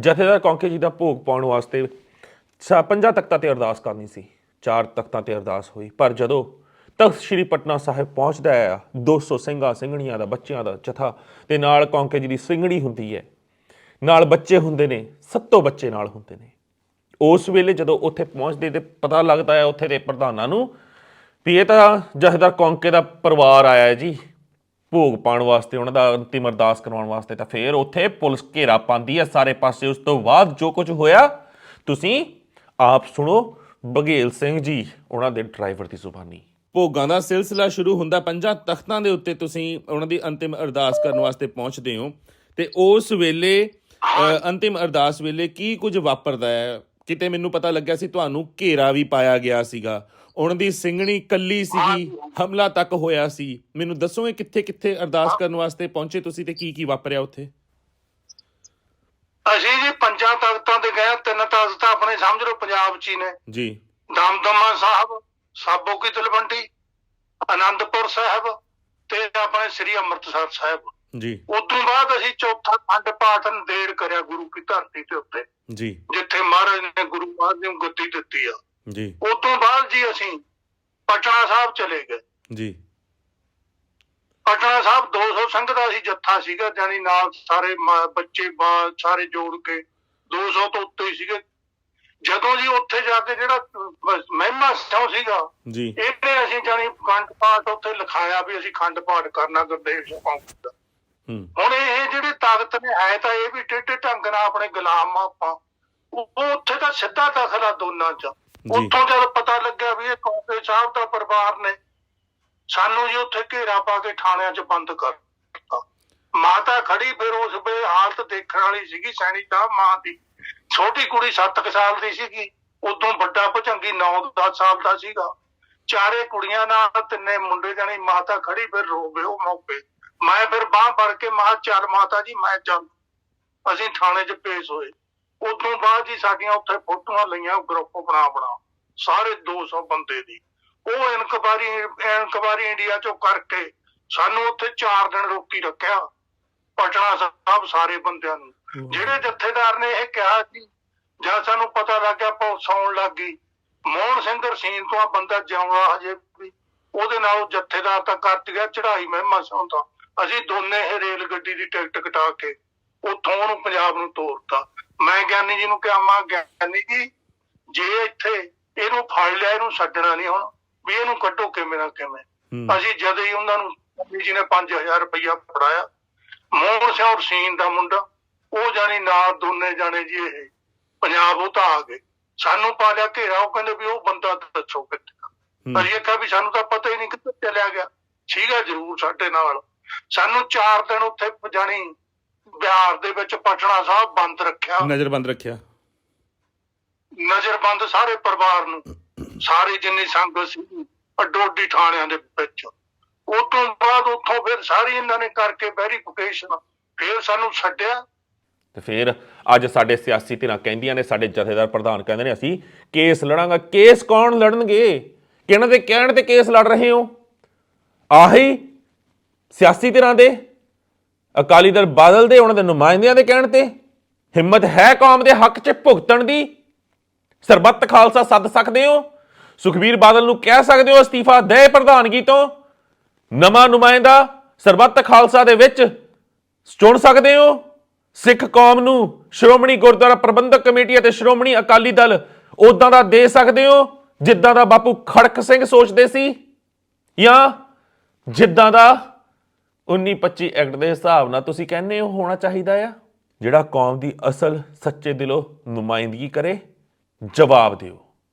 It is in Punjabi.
ਜਥੇਦਾਰ ਕੌਂਕੇ ਜੀ ਦਾ ਭੋਗ ਪਾਉਣ ਵਾਸਤੇ ਸਾ- ਪੰਜਾਂ ਤਖਤਾਂ ਤੇ ਅਰਦਾਸ ਕਰਨੀ ਸੀ। ਚਾਰ ਤਖਤਾਂ ਤੇ ਅਰਦਾਸ ਹੋਈ, ਪਰ ਜਦੋਂ ਤਖਤ ਸ੍ਰੀ ਪਟਨਾ ਸਾਹਿਬ ਪਹੁੰਚਦਾ ਆ 200 ਸਿੰਘਾਂ ਸਿੰਘਣੀਆਂ ਦਾ, ਬੱਚਿਆਂ ਦਾ ਜਥਾ ਤੇ ਨਾਲ ਕੌਂਕੇ ਜੀ ਦੀ ਸਿੰਘਣੀ ਹੁੰਦੀ ਹੈ। ਨਾਲ ਬੱਚੇ ਹੁੰਦੇ ਨੇ, ਸੱਤੋਂ ਬੱਚੇ ਨਾਲ ਹੁੰਦੇ ਨੇ। ਉਸ ਵੇਲੇ ਜਦੋਂ ਉੱਥੇ ਪਹੁੰਚਦੇ ਤੇ ਪਤਾ ਲੱਗਦਾ ਹੈ ਉੱਥੇ ਦੇ ਪ੍ਰਧਾਨਾਂ ਨੂੰ ਵੀ ਇਹ ਤਾਂ ਜਥੇਦਾਰ ਕੌਂਕੇ ਦਾ ਪਰਿਵਾਰ ਆਇਆ ਹੈ ਜੀ। ਭੋਗ ਪਾਉਣ ਵਾਸਤੇ, ਉਹਨਾਂ ਦਾ ਅੰਤਿਮ ਅਰਦਾਸ ਕਰਵਾਉਣ ਵਾਸਤੇ ਤਾਂ ਫਿਰ ਉੱਥੇ ਪੁਲਿਸ ਘੇਰਾ ਪਾਉਂਦੀ ਹੈ ਸਾਰੇ ਪਾਸੇ। ਉਸ ਤੋਂ ਬਾਅਦ ਜੋ ਕੁਝ ਹੋਇਆ, ਤੁਸੀਂ ਆਪ ਸੁਣੋ ਬਘੇਲ ਸਿੰਘ ਜੀ, ਉਹਨਾਂ ਦੇ ਡਰਾਈਵਰ ਦੀ ਜ਼ੁਬਾਨੀ। ਭੋਗਾਂ ਦਾ ਸਿਲਸਿਲਾ ਸ਼ੁਰੂ ਹੁੰਦਾ ਪੰਜਾਂ ਤਖਤਾਂ ਦੇ ਉੱਤੇ ਤੁਸੀਂ ਉਹਨਾਂ ਦੀ ਅੰਤਿਮ ਅਰਦਾਸ ਕਰਨ ਵਾਸਤੇ ਪਹੁੰਚਦੇ ਹੋ। ਤੇ ਉਸ ਵੇਲੇ ਅੰਤਿਮ ਅਰਦਾਸ ਵੇਲੇ ਕੀ ਕੁਝ ਵਾਪਰਦਾ ਹੈ? ਕਿਤੇ ਮੈਨੂੰ ਪਤਾ ਲੱਗਿਆ ਸੀ ਤੁਹਾਨੂੰ ਘੇਰਾ ਵੀ ਪਾਇਆ ਗਿਆ ਸੀਗਾ। ਉਹਨਾਂ ਦੀ ਸਿੰਘਣੀ ਕੱਲੀ ਸੀਗੀ ਹਮਲਾ ਤੱਕ ਹੋਇਆ ਸੀ। ਮੈਨੂੰ ਦੱਸੋਗੇ ਕਿੱਥੇ ਕਿੱਥੇ ਅਰਦਾਸ ਕਰਨ ਵਾਸਤੇ ਪਹੁੰਚੇ ਤੁਸੀਂ ਤੇ ਕੀ ਕੀ ਵਾਪਰਿਆ ਉੱਥੇ? ਅਸੀਂ ਜੀ ਪੰਜਾਂ ਤਖਤਾਂ ਤੇ ਗਏ ਤਿੰਨ ਤਖਤ ਤਾਂ ਆਪਣੇ ਸਮਝ ਲਓ ਪੰਜਾਬ 'ਚ ਹੀ ਨੇ। ਜੀ। ਦਮਦਮਾ ਸਾਹਿਬ ਸਾਬੋ ਕੀ ਤਲਵੰਡੀ ਆਨੰਦਪੁਰ ਸਾਹਿਬ ਤੇ ਆਪਣੇ ਸ੍ਰੀ ਅੰਮ੍ਰਿਤਸਰ ਸਾਹਿਬ। ਜੀ। ਉਸ ਤੋਂ ਬਾਅਦ ਅਸੀਂ ਚੌਥਾ ਖੰਡ ਪਾਠ ਨਦੇੜ ਕਰਿਆ ਗੁਰੂ ਕੀ ਧਰਤੀ ਤੇ ਉੱਤੇ। ਜੀ। ਜਿੱਥੇ ਮਹਾਰਾਜ ਨੇ ਗੁਰੂ ਮਹਾਰਾਜ ਨੂੰ ਗੱਦੀ ਦਿੱਤੀ ਆ। ਜੀ। ਉਸ ਤੋਂ ਬਾਅਦ ਜੀ ਅਸੀਂ ਪਟਨਾ ਸਾਹਿਬ ਚਲੇ ਗਏ। ਜੀ। ਪਟਨਾ ਸਾਹਿਬ 200 ਸੰਘ ਦਾ ਸੀ ਜੱਥਾ ਸੀਗਾ ਜਾਨੀ ਨਾਲ ਸਾਰੇ ਬੱਚੇ ਸਾਰੇ ਜੋੜ ਕੇ 200 ਤੋਂ ਉੱਤੇ ਹੀ ਸੀਗੇ। ਜਦੋਂ ਜੀ ਉੱਥੇ ਜਾ ਕੇ ਜਿਹੜਾ ਮਹਿਮਾ ਸਿਉ ਸੀਗਾ ਜੀ। ਇਹਨੇ ਅਸੀਂ ਜਾਨੀ ਖੰਡ ਪਾਠ ਉੱਥੇ ਲਿਖਾਇਆ ਵੀ ਅਸੀਂ ਖੰਡ ਪਾਠ ਕਰਨਾ ਗੁਰਦੇਵ ਸਿੰਘ ਦਾ। ਹੁਣ ਇਹ ਜਿਹੜੇ ਤਾਕਤ ਨੇ ਹੈ ਤਾਂ ਇਹ ਵੀ ਟੇਟੇ ਢੰਗ ਨਾਲ ਆਪਣੇ ਗੁਲਾਮ ਆਪਾਂ। ਉਹ ਉੱਥੇ ਤਾਂ ਸਿੱਧਾ ਦਖਲਾ ਦੋਨਾਂ ਚ। ਉੱਥੋਂ ਜਦ ਪਤਾ ਲੱਗਿਆ ਵੀ ਇਹ ਕੌਂਕੇ ਸਾਹਿਬ ਦਾ ਪਰਿਵਾਰ ਨੇ ਸਾਨੂੰ ਜੀ ਉੱਥੇ ਘੇਰਾ ਪਾ ਕੇ ਥਾਣਿਆਂ 'ਚ ਬੰਦ ਕਰ ਮਾਤਾ ਖੜੀ ਫਿਰ ਉਸ ਵੇ ਹਾਲਤ ਦੇਖਣ ਵਾਲੀ ਸੀਗੀ ਸੈਣੀ ਸਾਹਿਬ ਮਾਂ ਦੀ। ਛੋਟੀ ਕੁੜੀ 7 ਸਾਲ ਦੀ ਸੀਗੀ। ਉਦੋਂ ਵੱਡਾ ਭਜੰਗੀ 9-10 ਸਾਲ ਦਾ ਸੀਗਾ। ਚਾਰੇ ਕੁੜੀਆਂ ਨਾਲ ਤਿੰਨੇ ਮੁੰਡੇ ਜਾਣੀ ਮਾਤਾ ਖੜੀ ਫਿਰ ਰੋਵੇ ਉਹ ਮੌਕੇ ਮੈਂ ਫਿਰ ਬਾਹ ਫੜ ਕੇ ਮਾਂ ਚੱਲ ਮਾਤਾ ਜੀ ਮੈਂ ਚੱਲ। ਅਸੀਂ ਥਾਣੇ 'ਚ ਪੇਸ਼ ਹੋਏ। ਉਦੋਂ ਬਾਅਦ ਜੀ ਸਾਡੀਆਂ ਉੱਥੇ ਫੋਟੋਆਂ ਲਈਆਂ ਗਰੁੱਪ ਬਣਾ ਬਣਾ। ਸਾਰੇ 200 ਬੰਦੇ ਦੀ। ਉਹ ਇਨਕੁਆਰੀ ਇਨਕੁਆਰੀ ਇੰਡੀਆ 'ਚੋਂ ਕਰਕੇ ਸਾਨੂੰ ਉੱਥੇ 4 ਦਿਨ ਰੋਕੀ ਰੱਖਿਆ। ਪਟਨਾ ਸਾਹਿਬ ਸਾਰੇ ਬੰਦਿਆਂ ਨੂੰ। ਜਿਹੜੇ ਜਥੇਦਾਰ ਨੇ ਇਹ ਕਿਹਾ ਸੀ ਜਦ ਸਾਨੂੰ ਪਤਾ ਲੱਗਿਆ ਪੁਲਿਸ ਆਉਣ ਲੱਗ ਗਈ। ਮੋਹਨ ਸਿੰਘ ਰਸੀਨ ਤੋਂ ਆ ਬੰਦਾ ਜਿਉਂਦਾ ਹਜੇ ਵੀ। ਉਹਦੇ ਨਾਲ ਉਹ ਜਥੇਦਾਰ ਤਾਂ ਕੱਟ ਗਿਆ ਚੜਾਈ ਮਹਿਮਾ ਤੋਂ ਅਸੀਂ ਦੋਨੇ ਇਹ ਰੇਲ ਗੱਡੀ ਦੀ ਟਿਕਟ ਕਟਾ ਕੇ ਉੱਥੋਂ ਉਹਨੂੰ ਪੰਜਾਬ ਨੂੰ ਤੋਰਤਾ। ਮੈਂ ਗਿਆਨੀ ਜੀ ਨੂੰ ਕਿਹਾ ਮਾ ਗਿਆਨੀ ਜੀ ਜੇ ਇੱਥੇ ਇਹਨੂੰ ਫੜ ਲਿਆ ਇਹਨੂੰ ਛੱਡਣਾ ਨਹੀਂ ਹੁਣ ਵੀ ਇਹਨੂੰ ਕੱਢੋ ਕਿਵੇਂ ਨਾ ਕਿਵੇਂ। ਅਸੀਂ ਜਦ ਹੀ ਉਹਨਾਂ ਨੂੰ ਗਿਆਨੀ ਜੀ ਨੇ 5000 ਰੁਪਇਆ ਫੜਾਇਆ ਮੋਹਨ ਸਿੰਘ ਰਸੀਨ ਦਾ ਮੁੰਡਾ ਉਹ ਜਾਨੀ ਨਾਲ ਦੋਨੇ ਜਾਣੇ ਜੀ ਇਹ ਪੰਜਾਬ ਉਹ ਤਾਂ ਆ ਗਏ। ਸਾਨੂੰ ਪਾ ਲਿਆ ਘੇਰਾ ਉਹ ਕਹਿੰਦੇ ਵੀ ਉਹ ਬੰਦਾ ਦੱਸੋ ਕਿੱਥੇ ਅਸੀਂ ਕਿਹਾ ਵੀ ਸਾਨੂੰ ਤਾਂ ਪਤਾ ਹੀ ਨਹੀਂ ਕਿੱਥੇ ਚਲਿਆ ਗਿਆ। ਸੀਗਾ ਜ਼ਰੂਰ ਸਾਡੇ ਨਾਲ। ਸਾਨੂੰ 4 ਦਿਨ ਉੱਥੇ ਜਾਣੀ ਬਿਹਾਰ ਦੇ ਵਿੱਚ ਪਟਨਾ ਸਾਹਿਬ ਬੰਦ ਰੱਖਿਆ। ਨਜ਼ਰਬੰਦ ਰੱਖਿਆ। ਨਜ਼ਰਬੰਦ ਸਾਰੇ ਪਰਿਵਾਰ ਨੂੰ। ਸਾਰੇ ਜਿੰਨੀ ਸੰਗਤ ਸੀ ਅੱਡੋ ਅੱਡੀ ਥਾਣਿਆਂ ਦੇ ਵਿੱਚ। ਉਸ ਤੋਂ ਬਾਅਦ ਉੱਥੋਂ ਫਿਰ ਸਾਰੀ ਇਹਨਾਂ ਨੇ ਕਰਕੇ ਵੈਰੀਫਿਕੇਸ਼ਨ ਫਿਰ ਸਾਨੂੰ ਛੱਡਿਆ। ਤੇ ਫਿਰ ਅੱਜ ਸਾਡੇ ਸਿਆਸੀ ਧਿਰਾਂ ਕਹਿੰਦੀਆਂ ਨੇ ਸਾਡੇ ਜਥੇਦਾਰ ਪ੍ਰਧਾਨ ਕਹਿੰਦੇ ਨੇ ਅਸੀਂ ਕੇਸ ਲੜਾਂਗਾ। ਕੇਸ ਕੌਣ ਲੜਨਗੇ? ਕਿਹਨਾਂ ਦੇ ਕਹਿਣ ਤੇ ਕੇਸ ਲੜ ਰਹੇ ਹੋ? ਆਹੀ ਸਿਆਸੀ ਧਿਰਾਂ ਦੇ, ਅਕਾਲੀ ਦਲ ਬਾਦਲ ਦੇ, ਉਹਨਾਂ ਦੇ ਨੁਮਾਇੰਦਿਆਂ ਦੇ ਕਹਿਣ ਤੇ, ਹਿੰਮਤ ਹੈ ਕੌਮ ਦੇ ਹੱਕ 'ਚ ਭੁਗਤਣ ਦੀ? ਸਰਬੱਤ ਖਾਲਸਾ ਸੱਦ ਸਕਦੇ ਹੋ? ਸੁਖਬੀਰ ਬਾਦਲ ਨੂੰ ਕਹਿ ਸਕਦੇ ਹੋ ਅਸਤੀਫਾ ਦੇ ਪ੍ਰਧਾਨਗੀ ਤੋਂ? ਨਵਾਂ ਨੁਮਾਇੰਦਾ ਸਰਬੱਤ ਖਾਲਸਾ ਦੇ ਵਿੱਚ ਚੁਣ ਸਕਦੇ ਹੋ? ਸਿੱਖ ਕੌਮ ਨੂੰ ਸ਼੍ਰੋਮਣੀ ਗੁਰਦੁਆਰਾ ਪ੍ਰਬੰਧਕ ਕਮੇਟੀ ਅਤੇ ਸ਼੍ਰੋਮਣੀ ਅਕਾਲੀ ਦਲ ਉਦਾਂ ਦਾ ਦੇ ਸਕਦੇ ਹੋ? ਜਿੱਦਾਂ ਦਾ ਬਾਪੂ ਖੜਕ ਸਿੰਘ ਸੋਚਦੇ ਸੀ? ਜਾਂ ਜਿੱਦਾਂ ਦਾ 1925 ਐਕਟ ਦੇ ਹਿਸਾਬ ਨਾਲ ਤੁਸੀਂ ਕਹਿੰਦੇ ਹੋ ਹੋਣਾ ਚਾਹੀਦਾ ਆ? ਜਿਹੜਾ ਕੌਮ ਦੀ ਅਸਲ ਸੱਚੇ ਦਿਲੋਂ ਨੁਮਾਇੰਦਗੀ ਕਰੇ, ਜਵਾਬ ਦਿਓ।